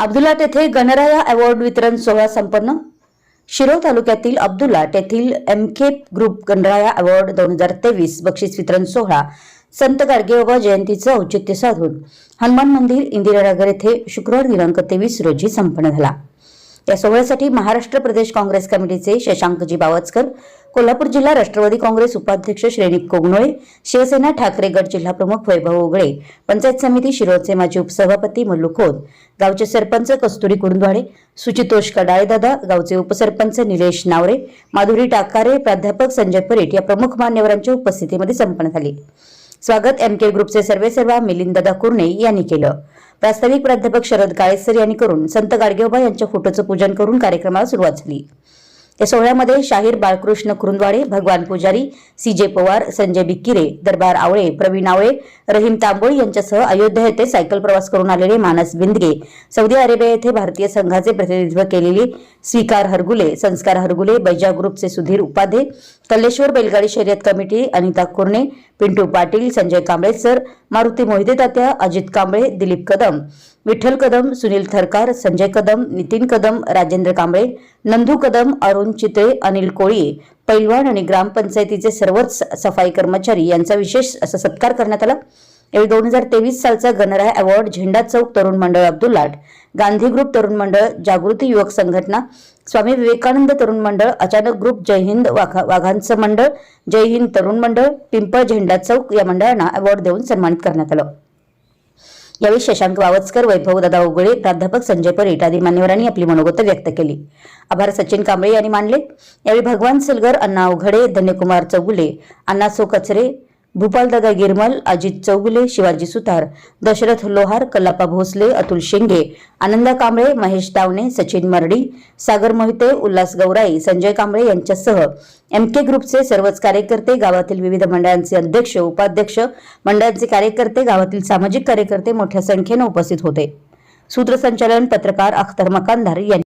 अब्दुलाट येथे गणराया अवॉर्ड वितरण सोहळा संपन्न. शिरोळ तालुक्यातील अब्दुलाट येथील M K group Ganaraya award दोन हजार तेवीस बक्षीस वितरण सोहळा संत गाडगेबाबा जयंतीचं औचित्य साधून. हनुमान मंदिर इंदिरानगर येथे शुक्रवार दिनांक तेवीस रोजी संपन्न झाला. या सोहळ्यासाठी महाराष्ट्र प्रदेश काँग्रेस कमिटीचे शशांकजी बावचकर कोल्हापूर जिल्हा राष्ट्रवादी काँग्रेस उपाध्यक्ष श्रेणिक कोगनोळे शिवसेना ठाकरे गट जिल्हा प्रमुख वैभव उगळे पंचायत समिती शिरोडचे माजी उपसभापती मल्लू खोत गावचे सरपंच कस्तुरी कुरुंदवाडे सुचितोष कडाळेदादा गावचे उपसरपंच निलेश नावरे माधुरी टाकारे प्राध्यापक संजय परीट या प्रमुख मान्यवरांच्या उपस्थितीमध्ये संपन्न झाली. स्वागत एम के ग्रुपचे सर्वेसर्वा मिलिंद कुर्णे यांनी केलं. प्रास्ताविक प्राध्यापक शरद काळेसर यांनी करून संत गाडगेबाबा यांच्या फोटोचं पूजन करून कार्यक्रमाला सुरुवात झाली. या सोहळ्यामध्ये शाहीर बाळकृष्ण कुरुंदवाडे भगवान पुजारी सी जे पवार संजय बिक्किरे दरबार आवळे प्रवीण आवळे रहीम तांबोळी यांच्यासह अयोध्या येथे सायकल प्रवास करून आलेले मानस बिंदगे सौदी अरेबिया येथे भारतीय संघाचे प्रतिनिधित्व केलेले स्वीकार हरगुले संस्कार हरगुले बैजा ग्रुपचे सुधीर उपाध्ये कल्लेश्वर बैलगाडी शर्यत कमिटी अनिता कुर्णे पिंटू पाटील संजय कांबळे सर मारुती मोहिते तात्या अजित कांबळे दिलीप कदम विठ्ठल कदम सुनील थरकार संजय कदम नितीन कदम राजेंद्र कांबळे नंदू कदम अरुण चितळे अनिल कोळी पैलवान आणि ग्रामपंचायतीचे सर्वच सफाई कर्मचारी यांचा विशेष असा सत्कार करण्यात आला. यावेळी दोन हजार तेवीस सालचा गणराय अवॉर्ड झेंडा चौक तरुण मंडळ अब्दुल्लाट गांधी ग्रुप तरुण मंडळ जागृती युवक संघटना स्वामी विवेकानंद तरुण मंडळ अचानक ग्रुप जय हिंद वाघा वाघांचं मंडळ जय हिंद तरुण मंडळ पिंपळ झेंडा चौक या मंडळांना अवॉर्ड देऊन सन्मानित करण्यात आलं. यावेळी शशांक वावचकर वैभव दादा उगळे प्राध्यापक संजय परीट आदी मान्यवरांनी आपली मनोगत व्यक्त केली. आभार सचिन कांबळे यांनी मानले. यावेळी भगवान सलगर अण्णा उघडे धन्यकुमार चौगुले अण्णासो कचरे भूपालदादा गिरमल अजित चौगुले शिवाजी सुतार दशरथ लोहार कलापा भोसले अतुल शेंगे आनंदा कांबळे महेश तावणे सचिन मरडी सागर मोहिते उल्हास गौराई संजय कांबळे यांच्यासह एम के ग्रुपचे सर्वच कार्यकर्ते गावातील विविध मंडळांचे अध्यक्ष उपाध्यक्ष मंडळांचे कार्यकर्ते गावातील सामाजिक कार्यकर्ते मोठ्या संख्येनं उपस्थित होते. सूत्रसंचालन पत्रकार अख्तर मकानदार यांनी